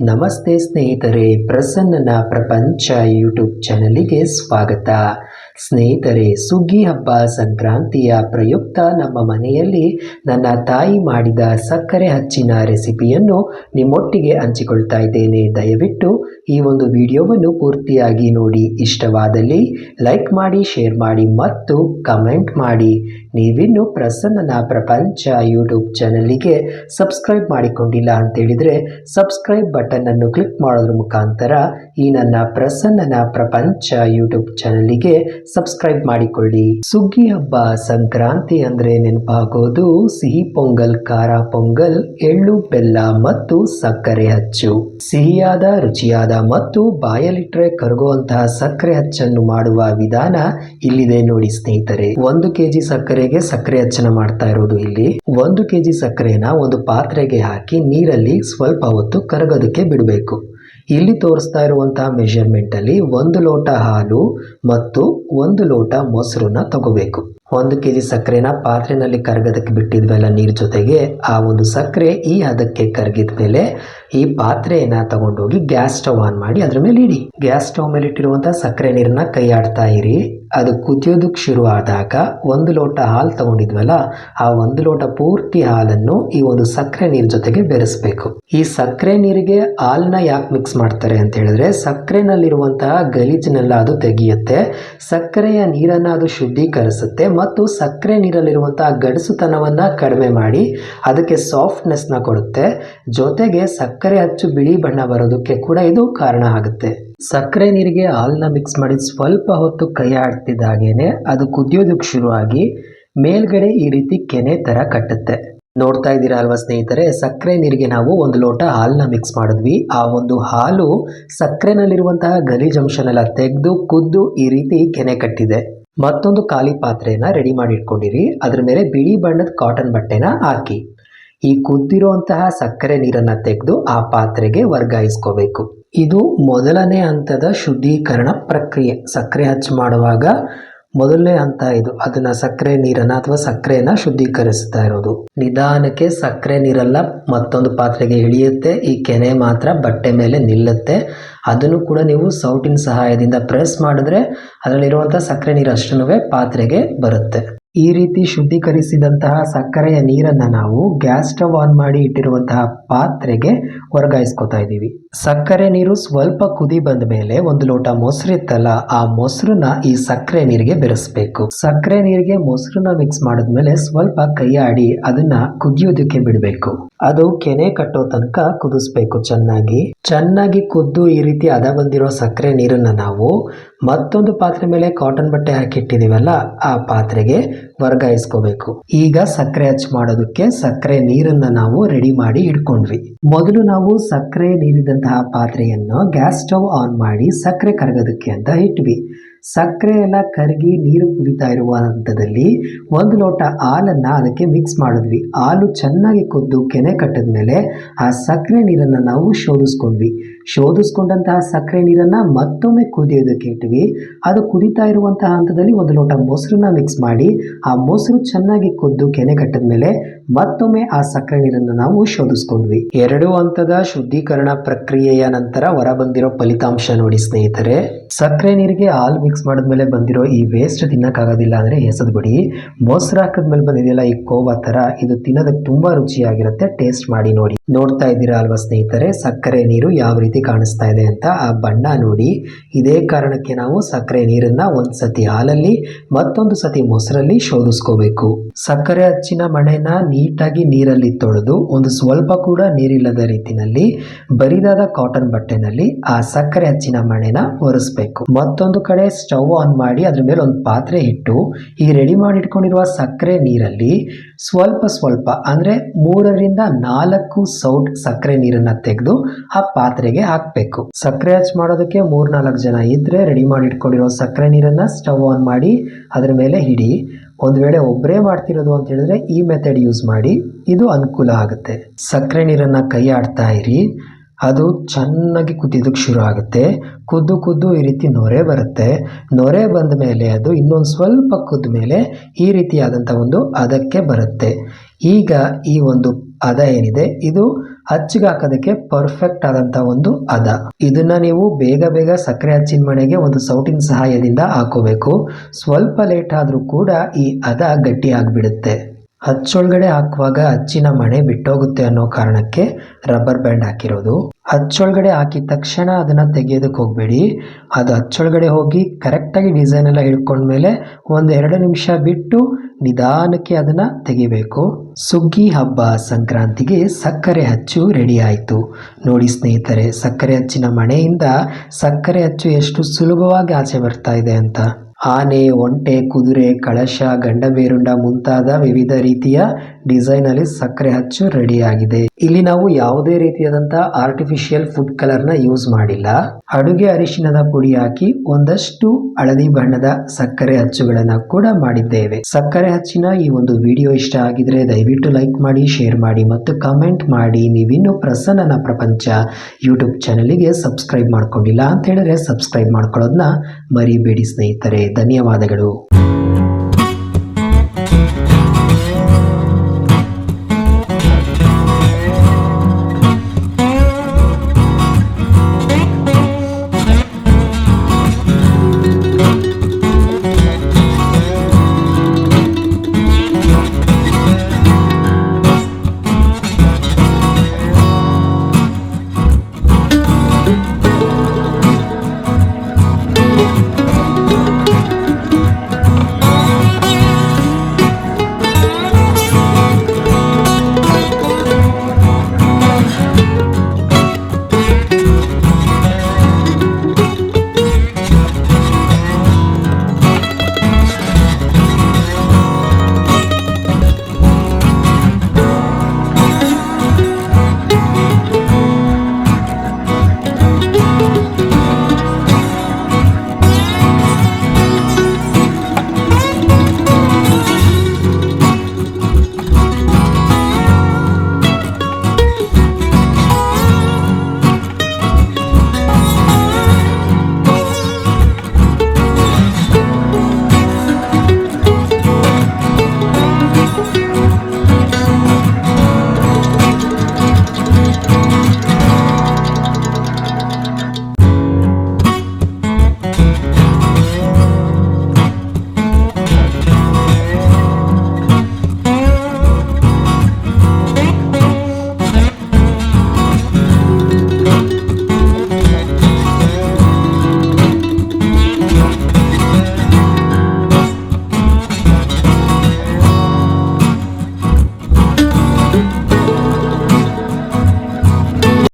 ನಮಸ್ತೆ ಸ್ನೇಹಿತರೆ ಪ್ರಸನ್ನನ ಪ್ರಪಂಚ ಯೂಟ್ಯೂಬ್ ಚಾನಲಿಗೆ ಸ್ವಾಗತ. ಸ್ನೇಹಿತರೆ, ಸುಗ್ಗಿ ಹಬ್ಬ ಸಂಕ್ರಾಂತಿಯ ಪ್ರಯುಕ್ತ ನಮ್ಮ ಮನೆಯಲ್ಲಿ ನನ್ನ ತಾಯಿ ಮಾಡಿದ ಸಕ್ಕರೆ ಹಚ್ಚಿನ ರೆಸಿಪಿಯನ್ನು ನಿಮ್ಮೊಟ್ಟಿಗೆ ಹಂಚಿಕೊಳ್ತಾ ಇದ್ದೇನೆ. ದಯವಿಟ್ಟು ಈ ಒಂದು ವಿಡಿಯೋವನ್ನು ಪೂರ್ತಿಯಾಗಿ ನೋಡಿ. ಇಷ್ಟವಾದಲ್ಲಿ ಲೈಕ್ ಮಾಡಿ, ಶೇರ್ ಮಾಡಿ ಮತ್ತು ಕಮೆಂಟ್ ಮಾಡಿ. ನೀವಿನ್ನು ಪ್ರಸನ್ನನ ಪ್ರಪಂಚ ಯೂಟ್ಯೂಬ್ ಚಾನಲಿಗೆ ಸಬ್ಸ್ಕ್ರೈಬ್ ಮಾಡಿಕೊಂಡಿಲ್ಲ ಅಂತೇಳಿದರೆ ಸಬ್ಸ್ಕ್ರೈಬ್ ಬಟನ್ ಅನ್ನು ಕ್ಲಿಕ್ ಮಾಡೋದ್ರ ಮುಖಾಂತರ ಈ ನನ್ನ ಪ್ರಸನ್ನನ ಪ್ರಪಂಚ ಯೂಟ್ಯೂಬ್ ಚಾನಲಿಗೆ ಸಬ್ಸ್ಕ್ರೈಬ್ ಮಾಡಿಕೊಳ್ಳಿ. ಸುಗ್ಗಿ ಹಬ್ಬ ಸಂಕ್ರಾಂತಿ ಅಂದ್ರೆ ನೆನಪಾಗೋದು ಸಿಹಿ ಪೊಂಗಲ್, ಖಾರ ಪೊಂಗಲ್, ಎಳ್ಳು, ಬೆಲ್ಲ ಮತ್ತು ಸಕ್ಕರೆ ಹಚ್ಚು. ಸಿಹಿಯಾದ, ರುಚಿಯಾದ ಮತ್ತು ಬಾಯಲಿಟ್ರೆ ಕರಗುವಂತಹ ಸಕ್ಕರೆ ಹಚ್ಚನ್ನು ಮಾಡುವ ವಿಧಾನ ಇಲ್ಲಿದೆ ನೋಡಿ ಸ್ನೇಹಿತರೆ. ಒಂದು ಕೆಜಿ ಸಕ್ಕರೆಗೆ ಸಕ್ಕರೆ ಹಚ್ಚನ ಮಾಡ್ತಾ ಇರೋದು ಇಲ್ಲಿ. ಒಂದು ಕೆಜಿ ಸಕ್ಕರೆನ ಒಂದು ಪಾತ್ರೆಗೆ ಹಾಕಿ ನೀರಲ್ಲಿ ಸ್ವಲ್ಪ ಹೊತ್ತು ಕರಗೋದಕ್ಕೆ ಬಿಡಬೇಕು. ಇಲ್ಲಿ ತೋರಿಸ್ತಾ ಇರುವಂತಹ ಮೆಷರ್ಮೆಂಟ್ ಅಲ್ಲಿ ಒಂದು ಲೋಟ ಹಾಲು ಮತ್ತು ಒಂದು ಲೋಟ ಮೊಸರನ್ನ ತಗೋಬೇಕು. ಒಂದು ಕೆ ಜಿ ಸಕ್ಕರೆನ ಪಾತ್ರೆನಲ್ಲಿ ಕರಗೋದಕ್ಕೆ ಬಿಟ್ಟಿದ್ವಲ್ಲ ನೀರ್ ಜೊತೆಗೆ, ಆ ಒಂದು ಸಕ್ಕರೆ ಈ ಹದಕ್ಕೆ ಕರಗಿದ ಮೇಲೆ ಈ ಪಾತ್ರೆಯನ್ನ ತಗೊಂಡೋಗಿ ಗ್ಯಾಸ್ ಸ್ಟವ್ ಆನ್ ಮಾಡಿ ಅದ್ರ ಮೇಲೆ ಇಡಿ. ಗ್ಯಾಸ್ ಸ್ಟವ್ ಮೇಲೆ ಇಟ್ಟಿರುವಂತಹ ಸಕ್ಕರೆ ನೀರನ್ನ ಕೈ ಆಡ್ತಾ ಇರಿ. ಅದು ಕುದಿಯೋದಕ್ಕೆ ಶುರು ಆದಾಗ ಒಂದು ಲೋಟ ಹಾಲು ತಗೊಂಡಿದ್ವಲ್ಲ, ಆ ಒಂದು ಲೋಟ ಪೂರ್ತಿ ಹಾಲನ್ನು ಈ ಒಂದು ಸಕ್ಕರೆ ನೀರ್ ಜೊತೆಗೆ ಬೆರೆಸ್ಬೇಕು. ಈ ಸಕ್ಕರೆ ನೀರಿಗೆ ಹಾಲನ್ನ ಯಾಕೆ ಮಿಕ್ಸ್ ಮಾಡ್ತಾರೆ ಅಂತ ಹೇಳಿದ್ರೆ, ಸಕ್ಕರೆನಲ್ಲಿರುವಂತಹ ಗಲೀಜನ್ನೆಲ್ಲ ಅದು ತೆಗೆಯುತ್ತೆ, ಸಕ್ಕರೆಯ ನೀರನ್ನ ಅದು ಶುದ್ಧೀಕರಿಸುತ್ತೆ ಮತ್ತು ಸಕ್ಕರೆ ನೀರಲ್ಲಿರುವಂತಹ ಗಡಸುತನವನ್ನ ಕಡಿಮೆ ಮಾಡಿ ಅದಕ್ಕೆ ಸಾಫ್ಟ್ನೆಸ್ನ ಕೊಡುತ್ತೆ. ಜೊತೆಗೆ ಸಕ್ಕರೆ ಹಚ್ಚು ಬಿಳಿ ಬಣ್ಣ ಬರೋದಕ್ಕೆ ಕೂಡ ಇದು ಕಾರಣ ಆಗುತ್ತೆ. ಸಕ್ಕರೆ ನೀರಿಗೆ ಹಾಲನ್ನ ಮಿಕ್ಸ್ ಮಾಡಿ ಸ್ವಲ್ಪ ಹೊತ್ತು ಕೈ ಆಡ್ತಿದ್ದಾಗೇನೆ ಅದು ಕುದಿಯೋದಕ್ಕೆ ಶುರುವಾಗಿ ಮೇಲ್ಗಡೆ ಈ ರೀತಿ ಕೆನೆ ಥರ ಕಟ್ಟುತ್ತೆ. ನೋಡ್ತಾ ಇದ್ದೀರಾ ಅಲ್ವಾ ಸ್ನೇಹಿತರೆ, ಸಕ್ಕರೆ ನೀರಿಗೆ ನಾವು ಒಂದು ಲೋಟ ಹಾಲನ್ನ ಮಿಕ್ಸ್ ಮಾಡಿದ್ವಿ. ಆ ಒಂದು ಹಾಲು ಸಕ್ಕರೆನಲ್ಲಿರುವಂತಹ ಗಲೀಜಂಶನೆಲ್ಲ ತೆಗೆದು, ಕುದ್ದು ಈ ರೀತಿ ಕೆನೆ ಕಟ್ಟಿದೆ. ಮತ್ತೊಂದು ಖಾಲಿ ಪಾತ್ರೆಯನ್ನು ರೆಡಿ ಮಾಡಿ ಇಟ್ಕೊಂಡಿರಿ. ಅದ್ರ ಮೇಲೆ ಬಿಳಿ ಬಣ್ಣದ ಕಾಟನ್ ಬಟ್ಟೆನ ಹಾಕಿ. ಈ ಕುದ್ದಿರುವಂತಹ ಸಕ್ಕರೆ ನೀರನ್ನ ತೆಗೆದು ಆ ಪಾತ್ರೆಗೆ ವರ್ಗಾಯಿಸ್ಕೋಬೇಕು. ಇದು ಮೊದಲನೇ ಹಂತದ ಶುದ್ಧೀಕರಣ ಪ್ರಕ್ರಿಯೆ. ಸಕ್ಕರೆ ಹಚ್ಚು ಮಾಡುವಾಗ ಮೊದಲನೇ ಹಂತ ಇದು. ಅದನ್ನ ಸಕ್ಕರೆ ನೀರನ್ನ ಅಥವಾ ಸಕ್ಕರೆಯನ್ನ ಶುದ್ಧೀಕರಿಸ್ತಾ ಇರೋದು. ನಿಧಾನಕ್ಕೆ ಸಕ್ಕರೆ ನೀರೆಲ್ಲ, ಮತ್ತೊಂದು ಪಾತ್ರೆಗೆ ಇಳಿಯುತ್ತೆ. ಈ ಕೆನೆ ಮಾತ್ರ ಬಟ್ಟೆ ಮೇಲೆ ನಿಲ್ಲುತ್ತೆ. ಅದನ್ನು ಕೂಡ ನೀವು ಸೌಟಿನ ಸಹಾಯದಿಂದ ಪ್ರೆಸ್ ಮಾಡಿದ್ರೆ ಅದರಲ್ಲಿರುವಂಥ ಸಕ್ಕರೆ ನೀರು ಅಷ್ಟೂ ಪಾತ್ರೆಗೆ ಬರುತ್ತೆ. ಈ ರೀತಿ ಶುದ್ಧೀಕರಿಸಿದಂತಹ ಸಕ್ಕರೆಯ ನೀರನ್ನ ನಾವು ಗ್ಯಾಸ್ ಸ್ಟವ್ ಆನ್ ಮಾಡಿ ಇಟ್ಟಿರುವಂತಹ ಪಾತ್ರೆಗೆ ವರ್ಗಾಯಿಸ್ಕೊತಾ ಇದ್ದೀವಿ. ಸಕ್ಕರೆ ನೀರು ಸ್ವಲ್ಪ ಕುದಿ ಬಂದ ಮೇಲೆ ಒಂದು ಲೋಟ ಮೊಸರು ಇತ್ತಲ್ಲ, ಆ ಮೊಸರನ್ನ ಈ ಸಕ್ಕರೆ ನೀರಿಗೆ ಬೆರೆಸಬೇಕು. ಸಕ್ಕರೆ ನೀರಿಗೆ ಮೊಸರನ್ನ ಮಿಕ್ಸ್ ಮಾಡಿದ್ಮೇಲೆ ಸ್ವಲ್ಪ ಕೈ ಆಡಿ ಅದನ್ನ ಕುದಿಯೋದಕ್ಕೆ ಬಿಡಬೇಕು. ಅದು ಕೆನೆ ಕಟ್ಟೋ ತನಕ ಕುದಿಸ್ಬೇಕು ಚೆನ್ನಾಗಿ. ಚೆನ್ನಾಗಿ ಕುದ್ದು ಈ ರೀತಿ ಅದ ಬಂದಿರೋ ಸಕ್ಕರೆ ನೀರನ್ನ ನಾವು ಮತ್ತೊಂದು ಪಾತ್ರೆ ಮೇಲೆ ಕಾಟನ್ ಬಟ್ಟೆ ಹಾಕಿಟ್ಟಿದೀವಲ್ಲ ಆ ಪಾತ್ರೆಗೆ ವರ್ಗಾಯಿಸ್ಕೋಬೇಕು ಈಗ ಸಕ್ಕರೆ ಹಚ್ ಮಾಡೋದಕ್ಕೆ ಸಕ್ಕರೆ ನೀರನ್ನ ನಾವು ರೆಡಿ ಮಾಡಿ ಇಟ್ಕೊಂಡ್ವಿ. ಮೊದಲು ನಾವು ಸಕ್ಕರೆ ನೀರಿದಂತಹ ಪಾತ್ರೆಯನ್ನು ಗ್ಯಾಸ್ ಸ್ಟವ್ ಆನ್ ಮಾಡಿ ಸಕ್ಕರೆ ಕರಗೋದಕ್ಕೆ ಅಂತ ಇಟ್ವಿ. ಸಕ್ಕರೆ ಎಲ್ಲ ಕರಗಿ ನೀರು ಕುದಿತಾ ಇರುವ ಹಂತದಲ್ಲಿ ಒಂದು ಲೋಟ ಹಾಲನ್ನ ಅದಕ್ಕೆ ಮಿಕ್ಸ್ ಮಾಡಿದ್ವಿ. ಹಾಲು ಚೆನ್ನಾಗಿ ಕುದ್ದು ಕೆನೆ ಕಟ್ಟಿದ ಮೇಲೆ ಆ ಸಕ್ಕರೆ ನೀರನ್ನ ನಾವು ಶೋಧಿಸ್ಕೊಂಡ್ವಿ. ಶೋಧಿಸ್ಕೊಂಡಂತಹ ಸಕ್ಕರೆ ನೀರನ್ನ ಮತ್ತೊಮ್ಮೆ ಕುದಿಯೋದಕ್ಕೆ ಇಟ್ವಿ ಅದು ಕುದಿತಾ ಇರುವಂತಹ ಹಂತದಲ್ಲಿ ಒಂದು ಲೋಟ ಮೊಸರನ್ನ ಮಿಕ್ಸ್ ಮಾಡಿ, ಆ ಮೊಸರು ಚೆನ್ನಾಗಿ ಕುದ್ದು ಕೆನೆ ಕಟ್ಟಿದ ಮೇಲೆ ಮತ್ತೊಮ್ಮೆ ಆ ಸಕ್ಕರೆ ನೀರನ್ನು ನಾವು ಶೋಧಿಸ್ಕೊಂಡ್ವಿ. ಎರಡು ಹಂತದ ಶುದ್ಧೀಕರಣ ಪ್ರಕ್ರಿಯೆಯ ನಂತರ ಹೊರ ಬಂದಿರೋ ಫಲಿತಾಂಶ ನೋಡಿ ಸ್ನೇಹಿತರೆ. ಸಕ್ಕರೆ ನೀರಿಗೆ ಹಾಲು ಮಿಕ್ಸ್ ಮಾಡಿದ್ಮೇಲೆ ಬಂದಿರೋ ಈ ವೇಸ್ಟ್ ತಿನ್ನಕ್ಕಾಗೋದಿಲ್ಲ ಅಂದ್ರೆ ಎಸೆದು ಬಿಡಿ. ಮೊಸರು ಹಾಕಿದ್ಮೇಲೆ ಬಂದಿದೆಯಲ್ಲ ಈ ಕೋವಾ ತರ, ಇದು ತಿನ್ನೋದಕ್ಕೆ ತುಂಬಾ ರುಚಿಯಾಗಿರುತ್ತೆ. ಟೇಸ್ಟ್ ಮಾಡಿ ನೋಡಿ. ನೋಡ್ತಾ ಇದ್ದೀರಾ ಅಲ್ವಾ ಸ್ನೇಹಿತರೆ, ಸಕ್ಕರೆ ನೀರು ಯಾವ ರೀತಿ ಕಾಣಿಸ್ತಾ ಇದೆ ಅಂತ ಆ ಬಣ್ಣ ನೋಡಿ. ಇದೇ ಕಾರಣಕ್ಕೆ ನಾವು ಸಕ್ಕರೆ ನೀರನ್ನ ಒಂದು ಸತಿ ಹಾಲಲ್ಲಿ, ಮತ್ತೊಂದು ಸತಿ ಮೊಸರಲ್ಲಿ ಶೋಧಿಸ್ಕೋಬೇಕು. ಸಕ್ಕರೆ ಹಚ್ಚಿನ ಮಣೆನ ನೀಟಾಗಿ ನೀರಲ್ಲಿ ತೊಳೆದು, ಒಂದು ಸ್ವಲ್ಪ ಕೂಡ ನೀರಿಲ್ಲದ ರೀತಿನಲ್ಲಿ ಬರಿದಾದ ಕಾಟನ್ ಬಟ್ಟೆನಲ್ಲಿ ಆ ಸಕ್ಕರೆ ಹಚ್ಚಿನ ಮಣೆನ ಒರೆಸ್ಬೇಕು. ಮತ್ತೊಂದು ಕಡೆ ಸ್ಟವ್ ಆನ್ ಮಾಡಿ ಅದ್ರ ಮೇಲೆ ಒಂದು ಪಾತ್ರೆ ಇಟ್ಟು, ಈ ರೆಡಿ ಮಾಡಿ ಇಟ್ಕೊಂಡಿರುವ ಸಕ್ಕರೆ ನೀರಲ್ಲಿ ಸ್ವಲ್ಪ ಸ್ವಲ್ಪ ಅಂದ್ರೆ ಮೂರರಿಂದ ನಾಲ್ಕು ಸೌಟ್ ಸಕ್ಕರೆ ನೀರನ್ನ ತೆಗೆದು ಆ ಪಾತ್ರೆಗೆ ಹಾಕ್ಬೇಕು. ಸಕ್ಕರೆ ಹಚ್ಚಿ ಮಾಡೋದಕ್ಕೆ ಮೂರ್ ನಾಲ್ಕು ಜನ ಇದ್ರೆ ರೆಡಿ ಮಾಡಿ ಇಟ್ಕೊಂಡಿರೋ ಸಕ್ಕರೆ ನೀರನ್ನ ಸ್ಟವ್ ಆನ್ ಮಾಡಿ ಅದ್ರ ಮೇಲೆ ಹಿಡಿ. ಒಂದು ವೇಳೆ ಒಬ್ಬರೇ ಮಾಡ್ತಿರೋದು ಅಂತ ಹೇಳಿದ್ರೆ ಈ ಮೆಥಡ್ ಯೂಸ್ ಮಾಡಿ. ಇದು ಅನುಕೂಲ ಆಗುತ್ತೆ. ಸಕ್ಕರೆ ನೀರನ್ನ ಕೈ ಆಡ್ತಾ ಇರಿ. ಅದು ಚೆನ್ನಾಗಿ ಕುದಿಯೋದಕ್ಕೆ ಶುರು ಆಗುತ್ತೆ. ಕುದ್ದು ಕುದ್ದು ಈ ರೀತಿ ನೊರೆ ಬರುತ್ತೆ. ನೊರೆ ಬಂದ ಮೇಲೆ ಅದು ಇನ್ನೊಂದು ಸ್ವಲ್ಪ ಕುದ್ದ ಮೇಲೆ ಈ ರೀತಿಯಾದಂಥ ಒಂದು ಅದಕ್ಕೆ ಬರುತ್ತೆ. ಈಗ ಈ ಒಂದು ಅದ ಏನಿದೆ? ಇದು ಹಚ್ಚಿಗೆ ಹಾಕೋದಕ್ಕೆ ಪರ್ಫೆಕ್ಟ್ ಆದಂತ ಒಂದು ಹದ ಇದನ್ನ ನೀವು ಬೇಗ ಬೇಗ ಸಕ್ಕರೆ ಹಚ್ಚಿನ ಮನೆಗೆ ಒಂದು ಸೌಟಿನ ಸಹಾಯದಿಂದ ಹಾಕೋಬೇಕು. ಸ್ವಲ್ಪ ಲೇಟ್ ಆದ್ರೂ ಕೂಡ ಈ ಹದ ಗಟ್ಟಿ ಆಗಿಬಿಡುತ್ತೆ. ಹಚ್ಚೊಳಗಡೆ ಹಾಕುವಾಗ ಹಚ್ಚಿನ ಮಣೆ ಬಿಟ್ಟೋಗುತ್ತೆ ಅನ್ನೋ ಕಾರಣಕ್ಕೆ ರಬ್ಬರ್ ಬ್ಯಾಂಡ್ ಹಾಕಿರೋದು. ಹಚ್ಚೊಳಗಡೆ ಹಾಕಿದ ತಕ್ಷಣ ಅದನ್ನ ತೆಗೆಯೋದಕ್ಕೆ ಹೋಗಬೇಡಿ. ಅದು ಹಚ್ಚೊಳಗಡೆ ಹೋಗಿ ಕರೆಕ್ಟಾಗಿ ಡಿಸೈನ್ ಎಲ್ಲ ಹಿಡ್ಕೊಂಡ್ಮೇಲೆ ಒಂದು ಎರಡು ನಿಮಿಷ ಬಿಟ್ಟು ನಿಧಾನಕ್ಕೆ ಅದನ್ನ ತೆಗಿಬೇಕು. ಸುಗ್ಗಿ ಹಬ್ಬ ಸಂಕ್ರಾಂತಿಗೆ ಸಕ್ಕರೆ ಹಚ್ಚು ರೆಡಿ ಆಯಿತು. ನೋಡಿ ಸ್ನೇಹಿತರೆ, ಸಕ್ಕರೆ ಹಚ್ಚಿನ ಮಣೆಯಿಂದ ಸಕ್ಕರೆ ಹಚ್ಚು ಎಷ್ಟು ಸುಲಭವಾಗಿ ಆಚೆ ಬರ್ತಾ ಇದೆ ಅಂತ. ಆನೆ, ಒಂಟೆ, ಕುದುರೆ, ಕಳಶ ಗಂಡಬೇರುಂಡ ಮುಂತಾದ ವಿವಿಧ ರೀತಿಯ ಡಿಸೈನ್ ಅಲ್ಲಿ ಸಕ್ಕರೆ ಹಚ್ಚು ರೆಡಿ ಆಗಿದೆ ಇಲ್ಲಿ ನಾವು ಯಾವುದೇ ರೀತಿಯಾದಂತಹ ಆರ್ಟಿಫಿಷಿಯಲ್ ಫುಡ್ ಕಲರ್ನ ಯೂಸ್ ಮಾಡಿಲ್ಲ. ಅಡುಗೆ ಅರಿಶಿನದ ಪುಡಿ ಹಾಕಿ ಒಂದಷ್ಟು ಹಳದಿ ಬಣ್ಣದ ಸಕ್ಕರೆ ಹಚ್ಚುಗಳನ್ನ ಕೂಡ ಮಾಡಿದ್ದೇವೆ. ಸಕ್ಕರೆ ಹಚ್ಚಿನ ಈ ಒಂದು ವಿಡಿಯೋ ಇಷ್ಟ ಆಗಿದ್ರೆ ದಯವಿಟ್ಟು ಲೈಕ್ ಮಾಡಿ ಶೇರ್ ಮಾಡಿ ಮತ್ತು ಕಮೆಂಟ್ ಮಾಡಿ. ನೀವಿನ್ನು ಪ್ರಸನ್ನನ ಪ್ರಪಂಚ ಯೂಟ್ಯೂಬ್ ಚಾನಲ್ಗೆ ಸಬ್ಸ್ಕ್ರೈಬ್ ಮಾಡ್ಕೊಂಡಿಲ್ಲ ಅಂತ ಹೇಳಿದ್ರೆ ಸಬ್ಸ್ಕ್ರೈಬ್ ಮಾಡ್ಕೊಳ್ಳೋದನ್ನ ಮರಿಬೇಡಿ ಸ್ನೇಹಿತರೆ. ಧನ್ಯವಾದಗಳು.